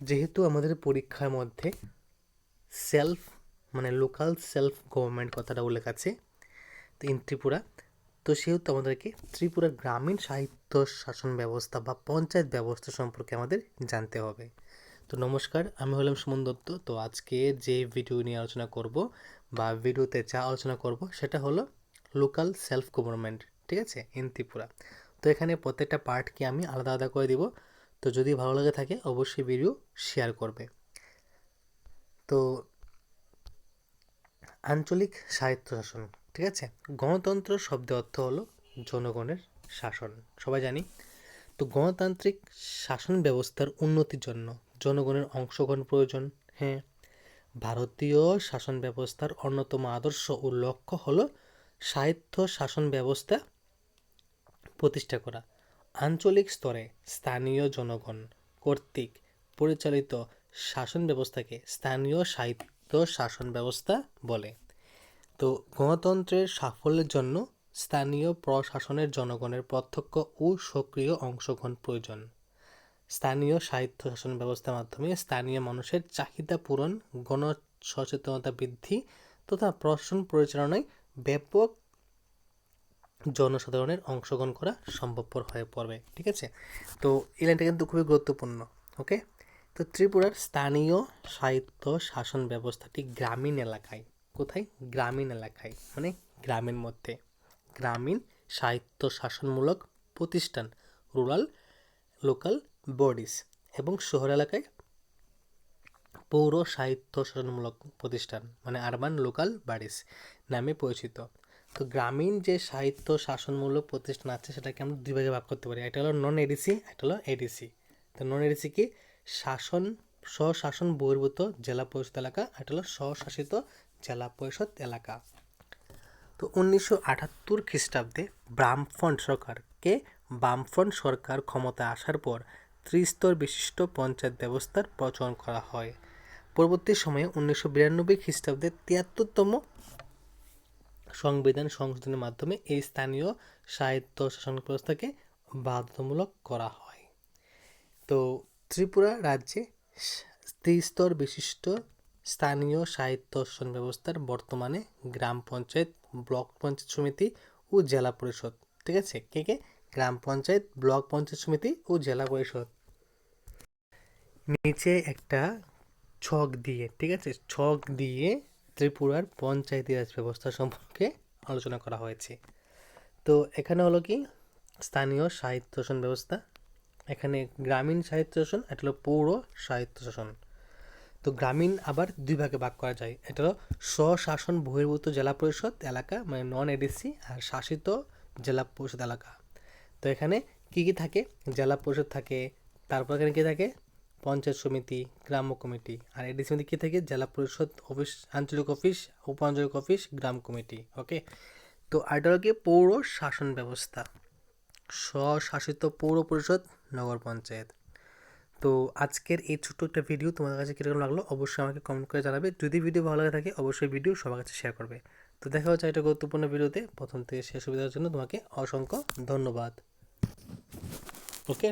যেহেতু আমাদের পরীক্ষার মধ্যে সেলফ মানে লোকাল সেলফ গভর্নমেন্ট কথাটা উল্লেখ আছে ইন ত্রিপুরা, তো সেহেতু আমাদেরকে ত্রিপুরার গ্রামীণ সাহিত্য শাসন ব্যবস্থা বা পঞ্চায়েত ব্যবস্থা সম্পর্কে আমাদের জানতে হবে। তো নমস্কার, আমি হলাম সুমন দত্ত, তো আজকে যে ভিডিও নিয়ে আলোচনা করব বা ভিডিওতে যা আলোচনা করব সেটা হলো লোকাল সেলফ গভর্নমেন্ট ঠিক আছে ইন ত্রিপুরা। তো এখানে প্রত্যেকটা পার্টকে আমি আলাদা আলাদা করে দিব। তো যদি ভালো লাগে থাকে, অবশ্যই ভিডিও শেয়ার করবে। তো আঞ্চলিক সাহিত্য শাসন, ঠিক আছে? গণতন্ত্র শব্দের অর্থ হলো জনগণের শাসন। সবাই জানি? তো গণতান্ত্রিক শাসন ব্যবস্থার উন্নতির জন্য জনগণের অংশগ্রহণ প্রয়োজন। হ্যাঁ ভারতীয় শাসন ব্যবস্থার অন্যতম আদর্শ ও লক্ষ্য হলো সাহিত্য শাসন ব্যবস্থা প্রতিষ্ঠা করা। আঞ্চলিক স্তরে স্থানীয় জনগণ কর্তৃক পরিচালিত শাসন ব্যবস্থাকে স্থানীয় সাহিত্য শাসন ব্যবস্থা বলে। তো গণতন্ত্রের সাফল্যের জন্য স্থানীয় প্রশাসনের জনগণের প্রত্যক্ষ ও সক্রিয় অংশগ্রহণ প্রয়োজন। স্থানীয় সাহিত্য শাসন ব্যবস্থার মাধ্যমে স্থানীয় মানুষের চাহিদা পূরণ গণ সচেতনতা বৃদ্ধি তথা প্রশাসন পরিচালনায় ব্যাপক জনসাধারণের অংশগ্রহণ করা সম্ভবপর হয়ে পড়বে, ঠিক আছে? তো এই লাইনটা কিন্তু খুবই গুরুত্বপূর্ণ, ওকে? তো ত্রিপুরার স্থানীয় সাহিত্য শাসন ব্যবস্থাটি গ্রামীণ এলাকায়, কোথায়? গ্রামীণ এলাকায় মানে গ্রামের মধ্যে। গ্রামীণ সাহিত্য শাসনমূলক প্রতিষ্ঠান, রুরাল লোকাল বডিস এবং শহর এলাকায় পৌর সাহিত্য শাসনমূলক প্রতিষ্ঠান মানে আরবান লোকাল বাডিস নামে পরিচিত। তো গ্রামীণ যে সাহিত্য শাসনমূলক প্রতিষ্ঠান আছে, সেটাকে আমরা দুই ভাগে ভাগ করতে পারি। একটা হলো নন এডিসি একটা হলো এডিসি তো নন এডিসি কি? শাসন, স্বশাসন বহির্ভূত জেলা পরিষদ এলাকা এটা হলো স্বশাসিত জেলা পরিষদ এলাকা। তো উনিশশো আটাত্তর খ্রিস্টাব্দে বামফ্রন্ট সরকারকে বামফ্রন্ট সরকার ক্ষমতায় আসার পর ত্রিস্তর বিশিষ্ট পঞ্চায়েত ব্যবস্থার প্রচলন করা হয়। পরবর্তী সময়ে উনিশশো বিরানব্বই খ্রিস্টাব্দে তিয়াত্তরতম সংবিধান সংশোধনের মাধ্যমে এই স্থানীয় সাহিত্য শাসন ব্যবস্থাকে বাধ্যতামূলক করা হয়। তো ত্রিপুরা রাজ্যে ত্রিস্তর বিশিষ্ট স্থানীয় সাহিত্য শাসন ব্যবস্থার বর্তমানে গ্রাম পঞ্চায়েত, ব্লক পঞ্চায়েত সমিতি ও জেলা পরিষদ। ঠিক আছে? কে কে? গ্রাম পঞ্চায়েত, ব্লক পঞ্চায়েত সমিতি ও জেলা পরিষদ। নিচে একটা ছক দিয়ে, ঠিক আছে? ছক দিয়ে ত্রিপুরার পঞ্চায়েতি রাজ ব্যবস্থা সম্পর্কে আলোচনা করা হয়েছে। তো এখানে হলো কি, স্থানীয় সাহিত্য শাসন ব্যবস্থা, এখানে গ্রামীণ সাহিত্য শাসন এটা হলো পৌর সাহিত্য শাসন তো গ্রামীণ আবার দুই ভাগে ভাগ করা যায়, এটা হলো স্বশাসন বহির্ভূত জেলা পরিষদ এলাকা মানে নন এডিসি আর শাসিত জেলা পরিষদ এলাকা। তো এখানে কি কি থাকে? জেলা পরিষদ থাকে, তারপর এখানে কী থাকে? পঞ্চায়েত সমিতি, গ্রাম্য কমিটি আর এডিসি সমিতি কী থাকে? জেলা পরিষদ অফিস, আঞ্চলিক অফিস উপ আঞ্চলিক অফিস, গ্রাম কমিটি, ওকে? তো এটা হলো পৌর শাসন ব্যবস্থা। স্বশাসিত পৌর পরিষদ, নগর পঞ্চায়েত। তো আজকের এই ছোট্ট একটা ভিডিও তোমাদের কাছে কীরকম লাগল? অবশ্যই আমাকে কমেন্ট করে জানাবে। যদি ভিডিও ভালো লাগে থাকে, অবশ্যই ভিডিও সবার কাছে শেয়ার করবে। তো দেখা হচ্ছে একটা গুরুত্বপূর্ণ ভিডিওতে প্রথম থেকে শেষ সুবিধার জন্য তোমাকে অসংখ্য ধন্যবাদ। ওকে?